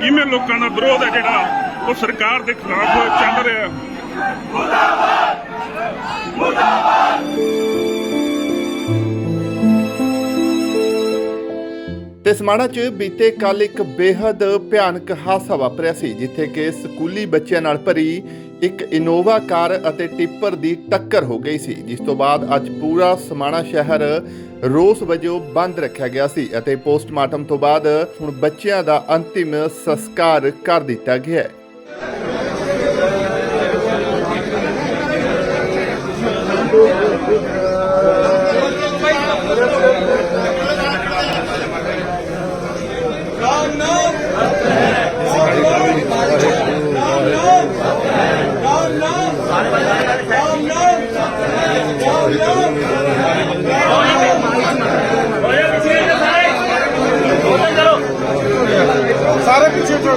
ਸਕਦੇ ਲੋਕਾਂ ਦਾ ਵਿਰੋਧ ਹੈ ਜਿਹੜਾ ਉਹ ਸਰਕਾਰ ਦੇ ਖਿਲਾਫ ਚੱਲ ਰਿਹਾ ਹੈ? ਤੇ ਸਮਾਣਾ 'ਚ ਬੀਤੇ ਕੱਲ ਇੱਕ ਬੇहद ਭਿਆਨਕ ਹਾਦਸਾ ਵਾਪਰਿਆ ਸੀ, ਜਿੱਥੇ ਕਿ ਸਕੂਲੀ ਬੱਚਿਆਂ ਨਾਲ ਭਰੀ ਇੱਕ ਇਨੋਵਾ ਕਾਰ ਅਤੇ ਟਿੱਪਰ ਦੀ ਟੱਕਰ ਹੋ ਗਈ ਸੀ, ਜਿਸ ਤੋਂ ਬਾਅਦ ਅੱਜ ਪੂਰਾ ਸਮਾਣਾ ਸ਼ਹਿਰ ਰੋਸ ਵਜੋਂ ਬੰਦ ਰੱਖਿਆ ਗਿਆ ਸੀ ਅਤੇ ਪੋਸਟਮਾਰਟਮ ਤੋਂ ਬਾਅਦ ਹੁਣ ਬੱਚਿਆਂ ਦਾ ਅੰਤਿਮ ਸੰਸਕਾਰ ਕਰ ਦਿੱਤਾ ਗਿਆ ਹੈ। ਸਾਰੇ ਪਿੱਛੇ ਚੜ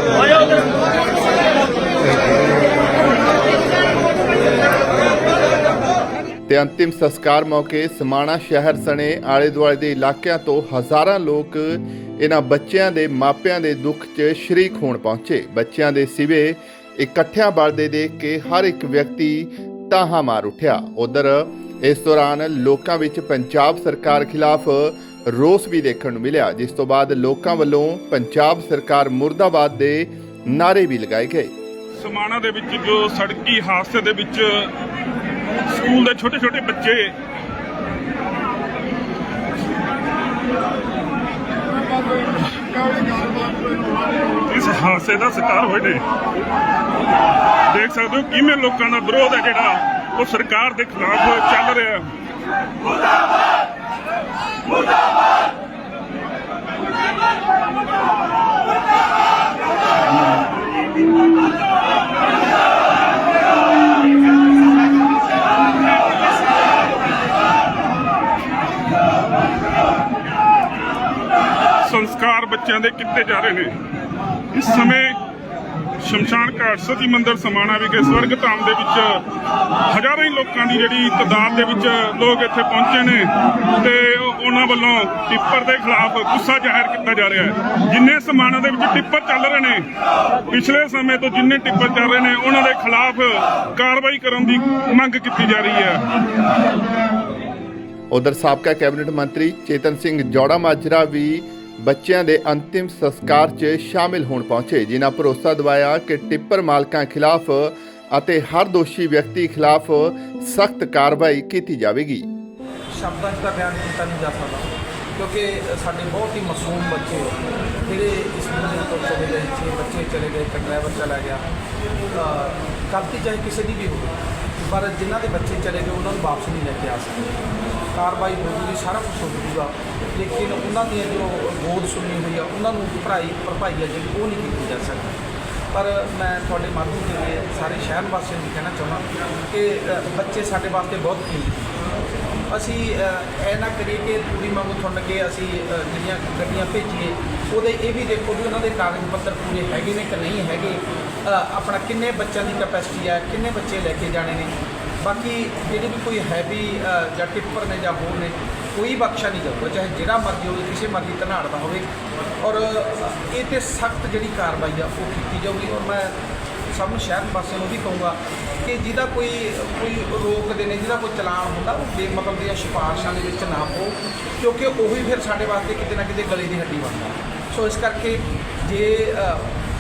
ਤੇ ਅੰਤਿਮ ਸੰਸਕਾਰ ਮੌਕੇ ਸਮਾਣਾ ਸ਼ਹਿਰ ਸਣੇ ਆਲੇ ਦੁਆਲੇ ਦੇ ਇਲਾਕਿਆਂ ਤੋਂ ਹਜ਼ਾਰਾਂ ਲੋਕ ਇਹਨਾਂ ਬੱਚਿਆਂ ਦੇ ਮਾਪਿਆਂ ਦੇ ਦੁੱਖ 'ਚ ਸ਼ਰੀਕ ਹੋਣ ਪਹੁੰਚੇ। ਬੱਚਿਆਂ ਦੇ ਸਿਵੇ ਇਕੱਠਿਆਂ ਬਲਦੇ ਦੇਖ ਕੇ ਹਰ ਇੱਕ ਵਿਅਕਤੀ ਤਾਹਾ ਮਾਰ ਉੱਠਿਆ। ਉਧਰ ਇਸ ਦੌਰਾਨ ਲੋਕਾਂ ਵਿੱਚ ਪੰਜਾਬ ਸਰਕਾਰ ਖਿਲਾਫ ਰੋਸ ਵੀ ਦੇਖਣ ਨੂੰ ਮਿਲਿਆ, ਜਿਸ ਤੋਂ ਬਾਅਦ ਲੋਕਾਂ ਵੱਲੋਂ ਪੰਜਾਬ ਸਰਕਾਰ ਮੁਰਦਾਬਾਦ ਦੇ ਨਾਰੇ ਵੀ ਲਗਾਏ ਗਏ। ਸਮਾਣਾ ਦੇ ਵਿੱਚ ਜੋ ਸੜਕੀ ਹਾਦਸੇ ਦੇ ਵਿੱਚ ਸਕੂਲ ਦੇ ਛੋਟੇ ਛੋਟੇ ਬੱਚੇ ਇਸ ਹਾਦਸੇ ਦਾ ਸ਼ਿਕਾਰ ਹੋਏ ਨੇ। ਦੇਖ ਸਕਦੇ ਹੋ ਕਿਵੇਂ ਲੋਕਾਂ ਦਾ ਵਿਰੋਧ ਹੈ ਜਿਹੜਾ, ਉਹ ਸਰਕਾਰ ਦੇ ਖਿਲਾਫ ਚੱਲ ਰਿਹਾ ਹੈ। ਸੰਸਕਾਰ ਬੱਚਿਆਂ ਦੇ ਕਿੱਥੇ ਜਾ ਰਹੇ ਨੇ। ਇਸ ਸਮੇਂ ਸ਼ਮਸ਼ਾਨ ਘਾਟ ਸਤੀ ਮੰਦਿਰ ਸਮਾਣਾ ਵਿਖੇ ਸਵਰਗ ਧਾਮ ਦੇ ਵਿੱਚ ਹਜ਼ਾਰਾਂ ਹੀ ਲੋਕਾਂ ਦੀ ਜਿਹੜੀ ਤਾਦਾਦ ਦੇ ਵਿੱਚ ਲੋਕ ਇੱਥੇ ਪਹੁੰਚੇ ਨੇ ਤੇ ਉਹਨਾਂ ਵੱਲੋਂ ਟਿੱਪਰ ਦੇ ਖਿਲਾਫ ਗੁੱਸਾ ਜ਼ਾਹਿਰ ਕੀਤਾ ਜਾ ਰਿਹਾ ਹੈ। ਜਿੰਨੇ ਸਮਾਣਾ ਦੇ ਵਿੱਚ ਟਿੱਪਰ ਚੱਲ ਰਹੇ ਨੇ, ਪਿਛਲੇ ਸਮੇਂ ਤੋਂ ਜਿੰਨੇ ਟਿੱਪਰ ਚੱਲ ਰਹੇ ਨੇ, ਉਹਨਾਂ ਦੇ ਖਿਲਾਫ ਕਾਰਵਾਈ ਕਰਨ ਦੀ ਮੰਗ ਕੀਤੀ ਜਾ ਰਹੀ ਹੈ। ਉਧਰ ਸਾਬਕਾ ਕੈਬਨਿਟ ਮੰਤਰੀ ਚੇਤਨ ਸਿੰਘ ਜੋੜਾ ਮਾਜਰਾ ਵੀ ਬੱਚਿਆਂ ਦੇ ਅੰਤਿਮ ਸੰਸਕਾਰ 'ਚ ਸ਼ਾਮਿਲ ਹੋਣ ਪਹੁੰਚੇ, ਜਿਨ੍ਹਾਂ ਭਰੋਸਾ ਦਿਵਾਇਆ ਕਿ ਟਿੱਪਰ ਮਾਲਕਾਂ ਖਿਲਾਫ ਅਤੇ ਹਰ ਦੋਸ਼ੀ ਵਿਅਕਤੀ ਖਿਲਾਫ ਸਖਤ ਕਾਰਵਾਈ ਕੀਤੀ ਜਾਵੇਗੀ। ਸ਼ਬਦਾਂ 'ਚ ਤਾਂ ਬਿਆਨ ਕੀਤਾ ਨਹੀਂ ਜਾ ਸਕਦਾ, ਕਿਉਂਕਿ ਸਾਡੇ ਬਹੁਤ ਹੀ ਮਾਸੂਮ ਬੱਚੇ ਜਿਹੜੇ ਇਸ ਦੁਨੀਆ ਤੋਂ ਚਲੇ ਗਏ, ਛੇ ਬੱਚੇ ਚਲੇ ਗਏ, ਇੱਕ ਡਰਾਈਵਰ ਚਲਾ ਗਿਆ। ਗਲਤੀ ਚਾਹੇ ਕਿਸੇ ਦੀ ਵੀ ਹੋਵੇ ਪਰ ਜਿਨ੍ਹਾਂ ਦੇ ਬੱਚੇ ਚਲੇ ਗਏ, ਉਹਨਾਂ ਨੂੰ ਵਾਪਸ ਨਹੀਂ ਲੈ ਕੇ ਆ ਸਕਦੇ। ਕਾਰਵਾਈ ਹੋਊਗੀ, ਸਾਰਾ ਕੁਝ ਹੋਊਗਾ। ਲੇਕਿਨ ਉਹਨਾਂ ਦੀਆਂ ਜੋ ਗੋਦ ਸੁਣੀ ਹੋਈ ਆ, ਉਹਨਾਂ ਨੂੰ ਭਰਾਈ, ਭਰਪਾਈ ਆ ਜਿਹੜੀ, ਉਹ ਨਹੀਂ ਕੀਤੀ ਜਾ ਸਕਦੀ। ਪਰ ਮੈਂ ਤੁਹਾਡੇ ਮਾਧਿਅਮ ਦੇ ਰਾਹੀਂ ਸਾਰੇ ਸ਼ਹਿਰ ਵਾਸੀਆਂ ਨੂੰ ਕਹਿਣਾ ਚਾਹੁੰਦਾ ਕਿ ਬੱਚੇ ਸਾਡੇ ਵਾਸਤੇ ਬਹੁਤ ਕੀਮਤੀ ਅਸੀਂ ਇਹ ਨਾ ਕਰੀਏ ਕਿ ਪੂਰੀ ਮੰਗ, ਤੁਹਾਨੂੰ ਕਿ ਅਸੀਂ ਜਿਹੜੀਆਂ ਗੱਡੀਆਂ ਭੇਜੀਏ, ਉਹਦੇ ਇਹ ਵੀ ਦੇਖੋ ਵੀ ਉਹਨਾਂ ਦੇ ਕਾਗਜ਼ ਪੱਤਰ ਪੂਰੇ ਹੈਗੇ ਨੇ ਕਿ ਨਹੀਂ ਹੈਗੇ। ਆਪਣਾ ਕਿੰਨੇ ਬੱਚਿਆਂ ਦੀ ਕੈਪੈਸਿਟੀ ਹੈ ਕਿੰਨੇ ਬੱਚੇ ਲੈ ਕੇ ਜਾਣੇ ਨੇ। ਬਾਕੀ ਜਿਹੜੇ ਵੀ ਕੋਈ ਹੈਵੀ ਜਾਂ ਟਿੱਪਰ ਨੇ ਜਾਂ ਹੋਰ ਨੇ, ਕੋਈ ਬਖਸ਼ਾ ਨਹੀਂ ਜਾਊਗਾ, ਚਾਹੇ ਜਿਹੜਾ ਮਰਜ਼ੀ ਹੋਵੇ, ਕਿਸੇ ਮਰਜ਼ੀ ਧਨਾੜ ਦਾ ਹੋਵੇ। ਔਰ, ਇਹ ਤੇ ਸਖਤ ਜਿਹੜੀ ਕਾਰਵਾਈ ਆ, ਉਹ ਕੀਤੀ ਜਾਊਗੀ। ਔਰ ਮੈਂ ਸਭ ਨੂੰ ਸ਼ਹਿਰ ਪਾਸੇ ਨੂੰ ਵੀ ਕਹੂੰਗਾ ਕਿ ਜਿਹਦਾ ਕੋਈ ਕੋਈ ਰੋਕਦੇ ਨੇ ਜਿਹਦਾ ਕੋਈ ਚਲਾਨ ਹੁੰਦਾ, ਉਹ ਬੇਮਤਲਬ ਦੀਆਂ ਸਿਫਾਰਸ਼ਾਂ ਦੇ ਵਿੱਚ ਨਾ ਪਾਓ, ਕਿਉਂਕਿ ਉਹੀ ਫਿਰ ਸਾਡੇ ਵਾਸਤੇ ਕਿਤੇ ਨਾ ਕਿਤੇ ਗਲੇ ਦੀ ਹੱਡੀ ਬਣਦਾ। ਸੋ ਇਸ ਕਰਕੇ ਜੇ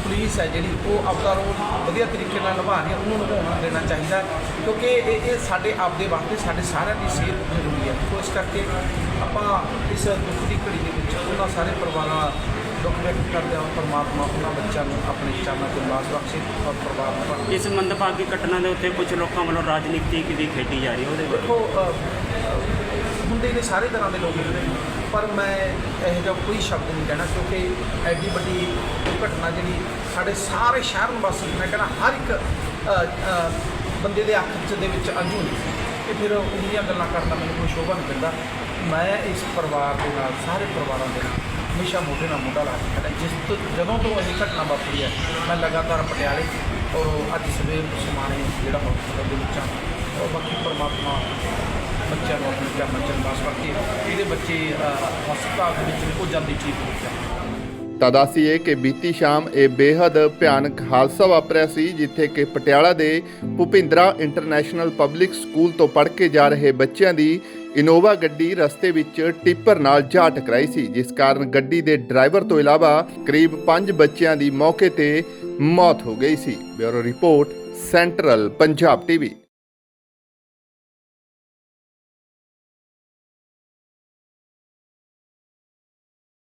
ਪੁਲਿਸ ਹੈ ਜਿਹੜੀ, ਉਹ ਆਪਦਾ ਰੋਲ ਵਧੀਆ ਤਰੀਕੇ ਨਾਲ ਨਿਭਾ ਰਹੀ ਹੈ, ਉਹਨੂੰ ਨਿਭਾਉਣਾ ਦੇਣਾ ਚਾਹੀਦਾ, ਕਿਉਂਕਿ ਇਹ ਇਹ ਸਾਡੇ ਆਪਦੇ ਵਾਸਤੇ, ਸਾਡੇ ਸਾਰਿਆਂ ਦੀ ਸਿਹਤ ਜ਼ਰੂਰੀ ਹੈ। ਸੋ ਇਸ ਕਰਕੇ ਆਪਾਂ ਇਸ ਦੁੱਖ ਦੀ ਘੜੀ ਦੇ ਵਿੱਚ ਉਹਨਾਂ ਸਾਰੇ ਪਰਿਵਾਰਾਂ ਦੁੱਖ ਵਿਅਕਤ ਕਰਦੇ ਹਾਂ ਪਰਮਾਤਮਾ ਉਹਨਾਂ ਬੱਚਿਆਂ ਨੂੰ ਆਪਣੇ ਚਾਹਾਂ ਤੇ ਲਾਸ ਬਖਸ਼ੇ ਔਰ ਪਰਿਵਾਰ ਨੂੰ ਇਸ ਮੰਦਭਾਗੀ ਘਟਨਾ ਦੇ ਉੱਤੇ ਕੁਝ ਲੋਕਾਂ ਵੱਲੋਂ ਰਾਜਨੀਤੀ ਵੀ ਖੇਡੀ ਜਾ ਰਹੀ ਹੈ ਉਹਦੇ ਬਾਰੇ ਦੇਖੋ ਹੁੰਦੇ ਨੇ ਸਾਰੇ ਤਰ੍ਹਾਂ ਦੇ ਲੋਕ ਹੁੰਦੇ ਨੇ ਪਰ ਮੈਂ ਇਹੋ ਜਿਹਾ ਕੋਈ ਸ਼ਬਦ ਨਹੀਂ ਕਹਿਣਾ ਕਿਉਂਕਿ ਐਡੀ ਵੱਡੀ ਘਟਨਾ ਜਿਹੜੀ ਸਾਡੇ ਸਾਰੇ ਸ਼ਹਿਰ ਨਿਵਾਸੀ ਮੈਂ ਕਹਿੰਦਾ ਹਰ ਇੱਕ ਬੰਦੇ ਦੇ ਅੱਖ 'ਚ ਦੇ ਵਿੱਚ ਅੰਜੂ ਨੇ ਤੇ ਫਿਰ ਉਹਦੀਆਂ ਗੱਲਾਂ ਕਰਨ ਦਾ ਮੈਨੂੰ ਕੋਈ ਸ਼ੋਭਾ ਨਹੀਂ ਦਿੰਦਾ। ਮੈਂ ਇਸ ਪਰਿਵਾਰ ਦੇ ਨਾਲ ਸਾਰੇ ਪਰਿਵਾਰਾਂ ਦੇ ਨਾਲ ਹਮੇਸ਼ਾ ਮੋਢੇ ਨਾਲ ਮੋਢਾ ਲਾ ਕੇ ਖੜਾ ਜਿਸ ਤੋਂ ਜਦੋਂ ਤੋਂ ਇਹ ਘਟਨਾ ਵਾਪਰੀ ਹੈ, ਮੈਂ ਲਗਾਤਾਰ ਪਟਿਆਲੇ ਔਰ ਅੱਜ ਸਵੇਰ ਤੋਂ ਸਮਾਣੇ ਜਿਹੜਾ ਹਸਪਤਾਲ ਦੇ ਵਿੱਚ ਹਾਂ ਔਰ ਬਾਕੀ ਪਰਮਾਤਮਾ ਬੱਚਿਆਂ ਨੂੰ ਆਪਣੇ ਚਰਨਾਂ ਚ ਵਾਸ ਰੱਖੇ ਇਹਦੇ ਬੱਚੇ ਹਸਪਤਾਲ ਦੇ ਵਿੱਚ ਉਹ ਜਾਂਦੀ ਠੀਕ ਹੋ ਜਾਣ ਤਾਂ ਦੱਸੀਏ ਕਿ ਬੀਤੀ ਸ਼ਾਮ ਇਹ ਬੇਹੱਦ ਭਿਆਨਕ ਹਾਦਸਾ ਵਾਪਰਿਆ ਸੀ, ਜਿੱਥੇ ਕਿ ਪਟਿਆਲਾ ਦੇ ਭੁਪਿੰਦਰਾ ਇੰਟਰਨੈਸ਼ਨਲ ਪਬਲਿਕ ਸਕੂਲ ਤੋਂ ਪੜ੍ਹ ਕੇ ਜਾ ਰਹੇ ਬੱਚਿਆਂ ਦੀ ਇਨੋਵਾ ਗੱਡੀ ਰਸਤੇ ਵਿੱਚ ਟਿੱਪਰ ਨਾਲ ਜਾ ਟਕਰਾਈ ਸੀ, ਜਿਸ ਕਾਰਨ ਗੱਡੀ ਦੇ ਡਰਾਈਵਰ ਤੋਂ ਇਲਾਵਾ ਕਰੀਬ 5 ਬੱਚਿਆਂ ਦੀ ਮੌਕੇ ਤੇ ਮੌਤ ਹੋ ਗਈ ਸੀ। Bureau report, central Punjab TV.